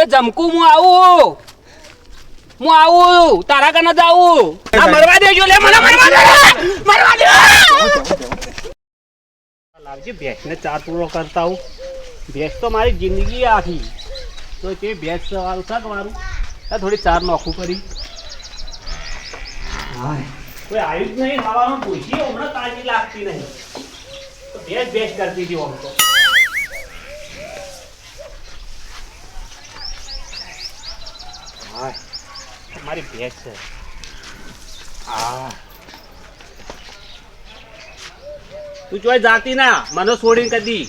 એ જમકુ હું આવું. હું આવું. તારા કને જાવું આ મરવા દેજો લે મને મરવા દે. મરવા દે. લાવજી ભેંસને ચાર પૂરો કરતા હું ભેંસ તો મારી જિંદગી આખી. તો તે ભેંસ સવારું થાક મારું આ થોડી ચાર નોખું કરી. કોઈ આવ્યું જ નહીં ખાવાનું પૂછીએ હમણાં તાજી લાગતી નહીં. તો ભેંસ ભેંસ કરતી હતી આમ તો. મારી ભેંસ હા. તું ચોય જાતી ના, મને છોડીને કદી.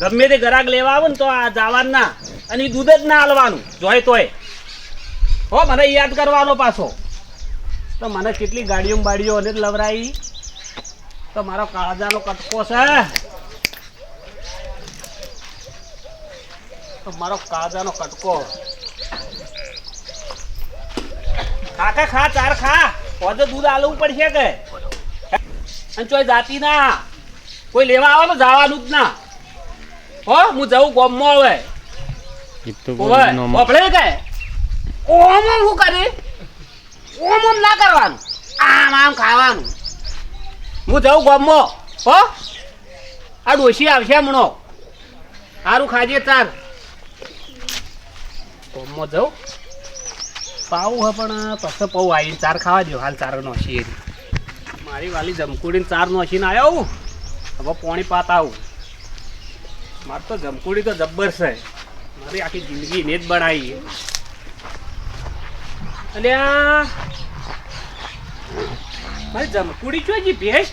ગમે તે ગરાક લેવા આવે ને તો આ જવાનું ના અને દૂધ જ ના હાલવાનું. જોય તોય. હો, મને યાદ કરવાનો પાછો. તો મને કેટલી ગાડીઓ બાડીઓ અને લવરાઈ. તો મારો કાળજાનો કટકો છે. તો મારો કાળજાનો કટકો. ખા ખા તાર ખા. પોતે દૂધ આલવું પડશે કે? અને ચોય જાતી ના. કોઈ લેવા આવે તો જવાનું જ ના. હો હું જવું ગોમમાં ઓવે ઓપડે કે? ઓમ ઓમ શું કરે? ઓમ ઓમ ના કરવાનું. આમ આમ ખાવાનું. હું જઉં ગોમમાં. હો? આ ડોશી આવશે હમણો. સારું ખાજે તાર. ગોમમાં જઉં. પાવું હે પણ પછી પાઉ આવીને ચાર ખાવા દો હાલ ચાર નોશી એની મારી વાલી જમકુડીને ચાર નોશીને આવ્યો હવે પોણી પાત આવું. મારે તો જમકુડી તો જબ્બર છે. મારી આખી જિંદગી ને જ બનાવી. આ, મારી જમકુડી છો જી ભેસ?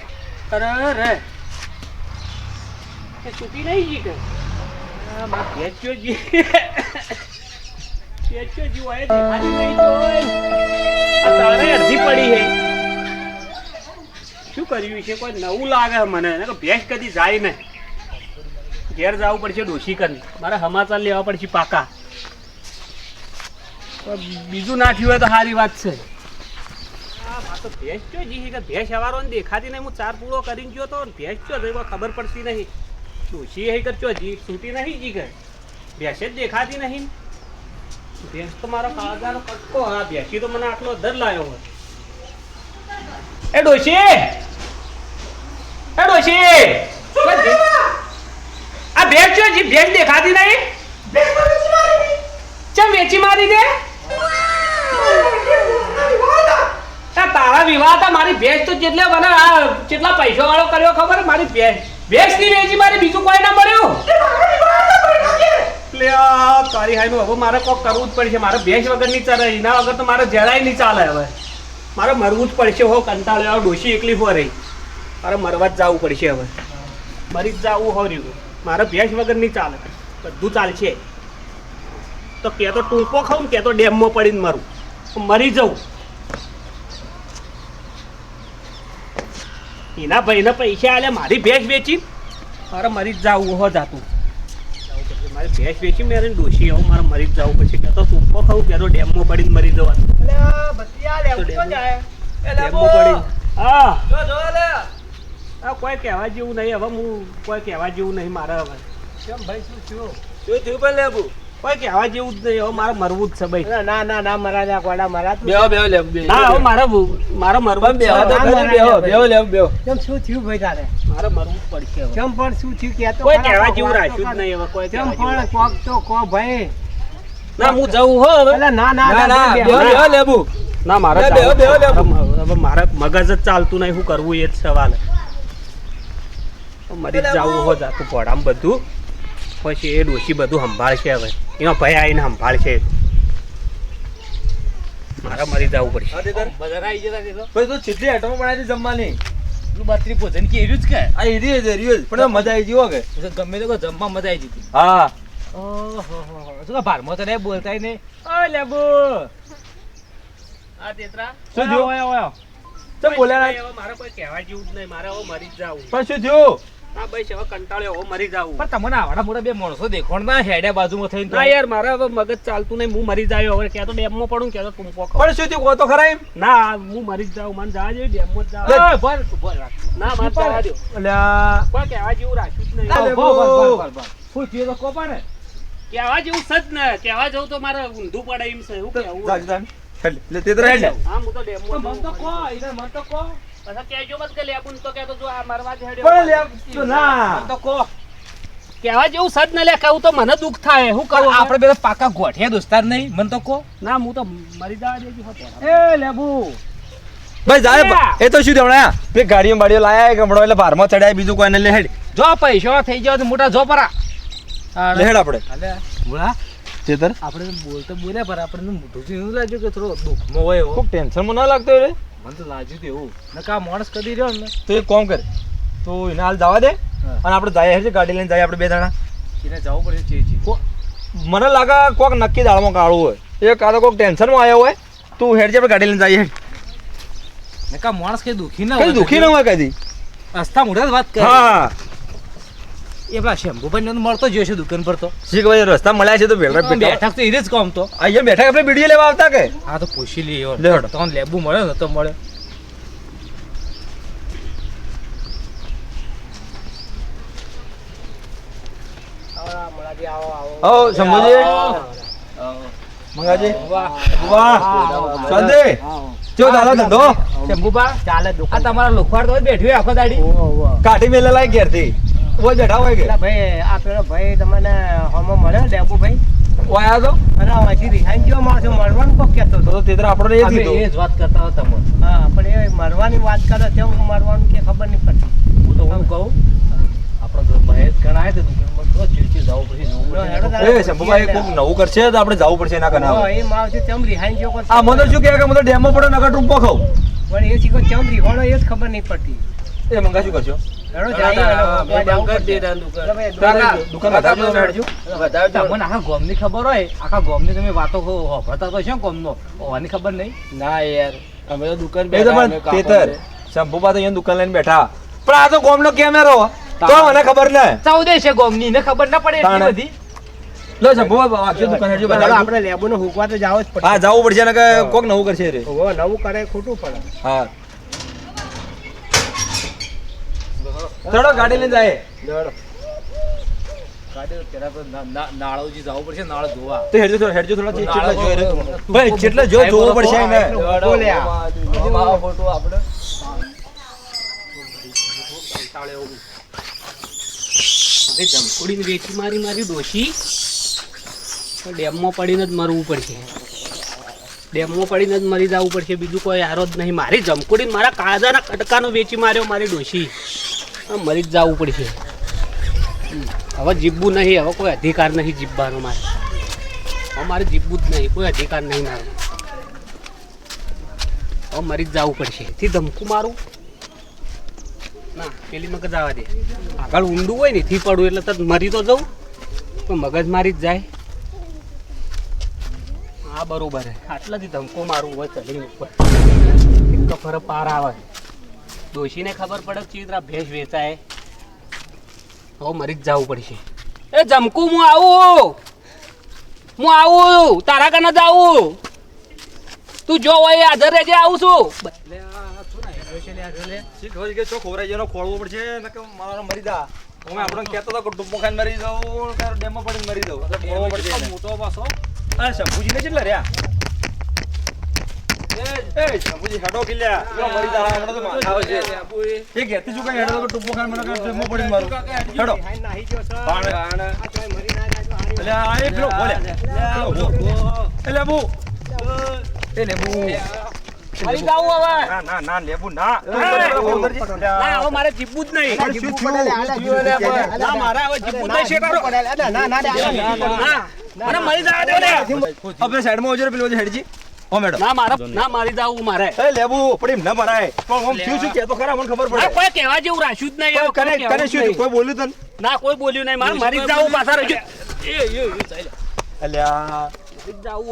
અરે રે એ નહીં જી કે? મારી ભેંસ છો જી કરી બીજું ના? થયું હોય તો સારી વાત છે તો ભેંસ ચો જી કે ભેંસ હવારો દેખાતી નહીં, હું ચાર પૂરો કરીને ગયો તો ભેંસ ચો જઈ ખબર પડતી નહીં. ડોશી હે કરચો જી છૂટી નહીં જી કે? ભેંસ જ દેખાતી નહીં. ભેંસ તો મારો કાળજાનો કટકો હા ભેંસી તો મને આટલો દર લાવ્યો હોય. એ ડોશી! એ ડોશી! આ ભેંસ જો ભેંસ દેખાતી નહીં. ચમ વેચી મારી દે? તારા વિવાહ હતા મારી ભેંસ તો જેટલે મને આ કેટલા પૈસા વાળો કર્યો ખબર મારી ભેંસ ભેંસની વેચી મારી બીજું કોઈ ના મળ્યું? એટલે આ તારી હવે મારે કોક કરવું જ પડશે. મારે ભેંસ વગર નહીં ચાલે એના વગર તો મારે જરાય નહીં ચાલે હવે. મારે મરવું જ પડશે, હો કંટાળ્યો ડોશી એકલી હો રહી. મારે મરવા જ જવું પડશે હવે. મરી જ જવું હો રહ્યું. મારે ભેંસ વગર નહીં ચાલે. બધું ચાલશે. તો કે તો ટૂંકો ખાઉં કે તો ડેમમાં પડીને મરું. મરી જવું એના ભાઈને પૈસા આલે, મારી ભેંસ વેચી. મારે મરી જ જવું હો જાતું. મારે ભેંસ વેચી મેરે ડોશી આવું મારે મરી જ જવું પછી કહેતો સુપો ખાવું તો ડેમમાં પડીને મરી જવાનું. ડેમમાં પડી હા. કોઈ કહેવા જેવું નહીં હવે હું કોઈ કહેવા જેવું નહીં મારે હવે. કોઈ કહેવા જેવું જ નહીં હવે મારે મરવું જ છે ભાઈ. ના ના ના મરા જા કોડા મરા તું. બેહો બેહો લે બે ના હવે મારે મારે મરવું બેહો તો. બેહો બેહો લે બેહો કેમ શું થયું ભાઈ તારે? મારે મરવું પડશે કેમ પણ શું થયું કે કોઈ કહેવા જેવું રાખ્યું જ નહીં હવે કોઈ કેમ પણ કોક તો કો ભાઈ. ના હું જવું હો હવે. ના ના ના ના બેહો. બેહો લેબુ ના મારે ના, બેહો, બેહો, છે. હવે મારે મગજ જ ચાલતું નહીં શું કરવું એ જ સવાલ. મરી જાવું જવું હો જાતું પડામ બધું. પછી એ ડોશી બધું સંભાળશે હવે. એનો ભાઈ આવીને સંભાળશે. મારે મરી જવું પડશે. તું બનાવી જમવાની. બત્રી ભોજન કે એર્યું જ કે? આ ઈ રહી છે જ. પણ મજા આવી ગઈ કે? ગમે તો જમવા મજા આવી જતી હા. ઓહો ભારમાં તો નહીં ઓ લેબુ આ તેતરા. શું થયું? ઓય ઓય ચમ બોલ્યા મારે કોઈ કહેવા જેવું જ નહીં. મારે હવે મરી જ જવું. પણ શું થયું? હા ભાઈ હવે કંટાળ્યો હવે મરી જવું પણ તમને આવાડા મોટા બે માણસો દેખોણ ના હેડે બાજુમાં થઈને ના યાર મારે હવે મગજ ચાલતું નહીં હું મરી જાય હવે ક્યાં તો ડેમમાં પડું ક્યાં તો ટૂંકો ખાઉં પણ શું થયું? કહો તો ખરા એમ. ના હું મરી જ જાઉં મને જવા જોઈએ ડેમમાં જ જવા ઓય, બોલ, બોલ ના મારે જવા દો અલ્યા. કોઈ કહેવા જેવું રાખ્યું જ નહીં. શું થયું તો પણ. કહેવા જેવું સજ ને કહેવા જવું તો મારે ઊંધું પડે એમ છે લે, તે તો હેડ. હું તો મન તો મન તો કે કહેવા જેવું સજ ને લે કહું તો મને દુઃખ થાય. શું કહું આપણે આપણે પાકા ગોઠિયા દોસ્તાર નહીં મને તો કહો. ના હું તો મરી જવા દેજો એ લેબુ. ભાઈ જાય એ તો શું હમણાં? પેલી ગાડીઓ બાડીઓ લાયા ગમડો એટલે ભારમાં ચડાય બીજું કોઈને લે જો પૈસા થઈ જાવ મોટા જો પરા લે હેડ આપણે. બોલા. ચેતર. આપણે બોલતો બોલ્યા પર આપણે મોઢું થી લાગ્યું કે થોડો દુઃખમાં હોય ખૂબ ટેન્શનમાં ના લાગતો રે. મને તો લાજ્યું તો એવું. નકા માણસ કદી રહ્યો ને તો એક કોમ કર તો એને હાલ જવા દે અને આપણે જાય છે ગાડી લઈને જાય આપણે બે જણા. એને જવું પડે ચી મને લાગે કોક નક્કી દાળમાં કાળું હોય. એ કાં તો કોક ટેન્શનમાં આવ્યો હોય. તું હેડ જે આપણે ગાડી લઈને જઈએ નકા માણસ કઈ દુઃખી ના હોય દુખી ન હોય કદી? હસતા મોઢા વાત કરે. હા. એ પેલા શંભુભાઈ મળતો જોયો છે દુકાન પર તો. શી ખબર રસ્તા મળ્યા છે તો ભેળા બેઠક તો એ જ કામ તો. અહીંયા બેઠક આપણે બીડીએ લેવા આવતા કે? હા તો પૂછી લઈએ. તમને લેબુ મળે ને તો મળે. આવો શંભુજી. મંગાજી. વાહ દાદા ધંધો. ચાલે આ તમારા લોખવાડ તો બેઠી આખો દાડી. કાઢી મેલે લાય ઘેરથી. ઓય બેઠા હોય કે? ભાઈ આ પેલો ભાઈ તમને હોમો મળ્યો લેબુ ભાઈ. ઓય તો? અને હજી રિહાઈન જેવો માણસો મળવાનું કોક કહેતો તો તેતરા આપણને એ અમે એ જ વાત કરતા હતા તમને. હા પણ એ મરવાની વાત કરે તેમ મરવાનું કે ખબર નહીં પડતી. હું તો હું કહું આપણો ભાઈ જ તો તો ચીડચીડ જવું પડશે. એ શંભુભાઈ કોક નવું કરશે તો આપણે જવું પડશે એના કના હા, એ માવથી તેમ રિહાઈન જેવો આ મને શું કહે કે મને ડેમો પડે નકર ટૂંપો ખાઉં. પણ એ શીખો ચમ રીહોણો એ જ ખબર નહીં પડતી. એ મંગા શું કરશો? ગોમની ખબર હોય? આખા ગોમની તમે વાતો હોભળતા તો છો ગોમનો. હોવાની ખબર નહીં? ના યાર અમે તો દુકાન એ તો પણ તેતર શંભુબા તો અહીંયા દુકાન લઈને બેઠા. પણ આ તો ગોમનો કેમેરો. તો મને ખબર ને. ચૌદે છે ગોમની ને ખબર ના પડે એટલી. બધી. લો શંભુબા દુકાન હેડજો આપણે લેબુને હુકવા તો જાવ જ પડશે. હા જવું પડશે ને કોક નવું કરશે રે. નવું કરે ખોટું પડે. હા. ચડો ગાડી લઈને જાય. ના- નાળોજી જવું પડશે નાળ જોવા તો હેડજો થોડા હેડજો થોડા ચેટલા જોઈ ભાઈ જેટલા જો જોવો પડશે એને બોલે ફોટો આપણે હવે ધમકોડીને વેચી મારી મારી ડોશી. તો ડેમમાં પડીને જ મરવું પડશે. ડેમમાં પડીને જ મરી જવું પડશે. બીજું કોઈ યારો જ નહીં. મારી જમકોડીને મારા કાળજાના કટકાનો વેચી માર્યો મારી ડોશી. મરી જ જવું પડશે. હવે જીવવું નહીં, હવે કોઈ અધિકાર નહીં જીવવાનો મારે. હવે મારે જીવવું જ નહીં, કોઈ અધિકાર નહીં મારો. હવે મરી જ જવું પડશે. થી ધમકું મારું. ના, પેલી મગજ આવવા દે. આગળ ઊંડું હોય ને થી પડું, એટલે તરત મરી તો જવું પણ મગજ મારી જ જાય. હા, બરોબર આટલાથી ધમકો મારું હોય ચલી ઉપર. એક ફર પાર આવે. ડોશીને ખબર પડે કે ચિત્રા ભેંસ વેચાય. તો મરી જ જવું પડશે. એ જમકુ હું આવું હું. આવું તારા કને જ આવું તું જો હોય હાજર રહેજે આવું છું. ચો ખોળવો પડશે મારો મરી જા. હું. આપણને કહેતો હતો કે ખાઈને મરી જાઉં કે ડેમમાં પડીને મરી જાઉં. મોટો પાછો આ શંભુજીને કેટલા રહ્યા? એ એ શંભુજી હેડો કિલ્યા પેલો મરી જા હમણાં તો માથા આવે એ ઘેરથી શું હેડો તો કે ડૂબો મને કે ડેમમાં મારું હેડો રિહાઈન નાહી ગયો છે. બાણે. આ તોય મરી ના જાય તો હારી એટલે આ એ પેલો બોલે પેલો બો. એ લેબુ મરી જાવું હવે ના ના ના લેબુ ના ના હવે મારે જીવવું જ નહીં ના મારે હવે જીવવું નહીં. ના, ના, ના, ના, મરી જવા દો આપણે સાઈડમાં પેલો હેડજી ઓ મેડમ. ના મારે ના મારી જાવ મારે. એ લેબુ પડી ન મરાય પણ આમ થયું શું? કે તો ખરા મને ખબર પડે. કોઈ કહેવા જેવું રાખ્યું જ નહીં. કને કને શું કોઈ બોલ્યું તને? ના કોઈ બોલ્યું નહીં. મારે મારી જાવ પાછા રહેજો એ એ એ અલ્યા. જાવ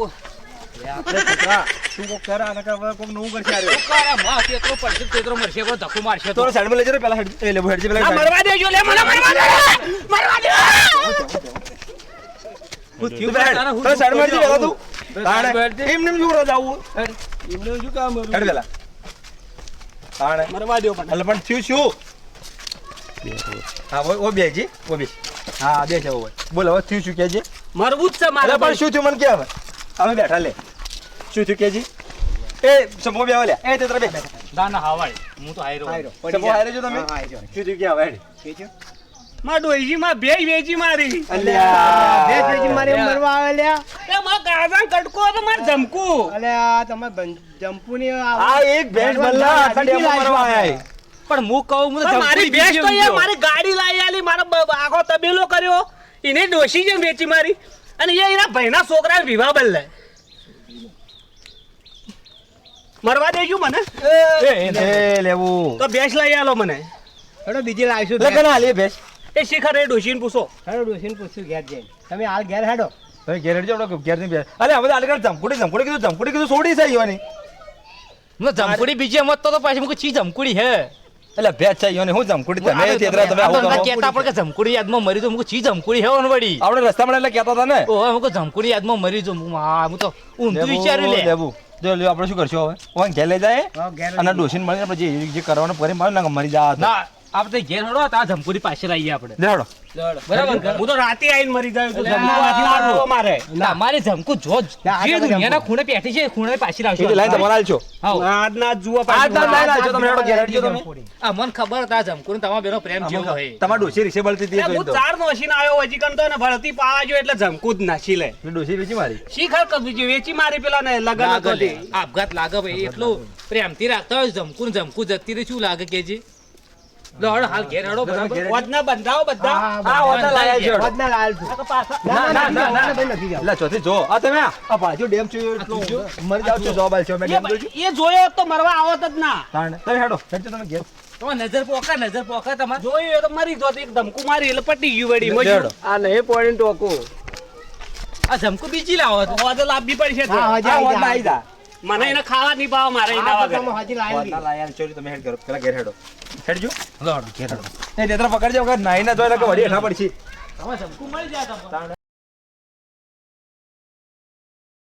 આપણે છોકરા તું કોક કરા અને હવે કોક નવું કરશે આરે કારા માં તેતરો પડશે તેતરો મરશે કોઈ ધક્કો મારશે તો. તો સાઈડમાં લઈ જજો પેલા હેડ એ લેબુ હેડજી પેલા મરવા દેજો લે મને મરવા દે મરવા દે. તું સાઈડમાં લઈ તું તાણે એમ શું રોજ આવું એમને શું કામ હતું? હેડ તાણે. મરવા દો પણ એટલે પણ થયું શું? હા ઓ ઓ બેજી ઓ બે. હા બે છે ઓ બોલ હવે થયું શું કે મરવું જ છે મારે પણ શું થયું મને કે હવે? અમે બેઠા લે. શું થયું કેજી? એ શંભો બે લે. એ તે બે. ના ના હાવાય હું તો હાયરો. હાયરો, પડી શંભો છો તમે? શું થયું કે હવે? કે છે? માં ડોઈજી માં બે વેજી મારી. અલ્યા, બે વેજી મારી મરવા આવેલ્યા એ માં ગાઝાન કટકો તો માર જમકુ. અલ્યા, તમે જમકુ ની આ- એક ભેંસ બલ્લા ડેમો મારવા આયા પણ હું કહું હું તો મારી ભેંસ તો યાર મારી ગાડી લાવી આલી મારો આખો તબેલો કર્યો. એને ડોશી જેમ વેચી મારી. અને એ એના ભાઈના છોકરા વિવાહ બદલે. મરવા દેજો મને. એ, લેવું. તો ભેંસ લઈ આલો મને. બીજી લાવીશું હાલી એ ભેંસ. એ શિખર એ ડોશીને પૂછો. હેડો ડોશીને પૂછ્યું ઘેર જઈને. તમે હાલ ઘેર હેડો. તમે ઘેર હેડજો આપણે ઘેર નહીં બેસ અરે હવે આલે જમકુડી જમકુડી કીધું જમકુડી કીધું છોડી છે ઈવાની હું જમકુડી બીજી એમ તો તો પાછી મું કહું, ચી જમકુડી હે? એટલે ભેજ છે ઈવાની હું જમકુડી તમે તેતરા તમે આવું કરો. કેતા પણ કે જમકુડી યાદમાં મરી તો મું કહું, ચી જમકુડી હે ઓન વડી આપણે રસ્તામાં એટલે કહેતા હતા ને. ઓહો મું કહું, જમકુડી યાદમાં મરી જો હું હા હું તો ઊંધું વિચાર્યું લે. દેવું જો લ્યો આપણે શું કરશું હવે? ઓન ઘેર લઈ જાય અને ડોસીને મળીને આપણે જે જે કરવાનું કરી મારે ના મરી જા ના આપણે ઘેર હડો તો આ જમકુડી પાછળ આવીએ આપણે. લેડો બરાબર? હું તો રાતે આવીને મરી ગયો તો જમવા મારે. ના, અમારે જમકુ જો જ. ના, દુનિયાના ખૂણે પેઠી છે ખૂણે પાછી લાવશો. એટલે લાઈન તમારે હાલશો. આજ ના જુઓ આજ ના લાઈન હાલશો તમે હડો ઘેર હડજો તમે. આ મન ખબર હતા આ જમકુને તમારા બેનો પ્રેમ જેવો હે તમાર ડોસી રીસે બળતી હતી હું ચાર નો હસીન આવ્યો હજી કણ તો એને ભરતી પાવા એટલે જમકું જ નાસી લે. ડોસી વેચી મારી. શીખર કશું વેચી મારી પેલા ને લગન હતો. આપઘાત લાગે ભાઈ એટલું પ્રેમથી રાખતા હોય જમકુ ને જમકુ જતી રહી શું લાગે કેજી લો હાલ ઘેર હળો બરાબર ઘેર. બંધાવો બધા આ હોતા લાયા છે હેડો. વધના લાલ છું. પાછા ના, ના, ના, ના, ના, ભાઈ નથી જાવ. એટલે ચોથી જો આ તમે આ પાછું ડેમ છું એટલું જાવ છો જોબ આલશો મેં ડેમ એ જોયો તો મરવા આવત જ ના તમે હેડો હેડજો તમે ઘેર તમારે નજર પોકા નજર પોકા તમારે જોયું તો મરી જોત એક ધમકુ મારી એટલે પટી ગયું વળી લેડો. આ નહીં પોઈન્ટ ટોકું આ ધમકુ બીજી લાવો તો. હોજે લાવવી પડશે હા, તો. હજી આ આઈ હોતા જા. મને એને ખાવા નહીં પાવા મારે એના વગર. તમે હજી લાવી હોતા લાયા ચોરી તમે હેડ કરો. પેલા ઘેર હેડો. હેડજો. લો હેડો ઘેર હેડો. એ દેતરા પકડજો વગર નાઈ ના જોઈ કે વળી હેઠા પડશે. તમારે સબકુ મળી જાય તમને.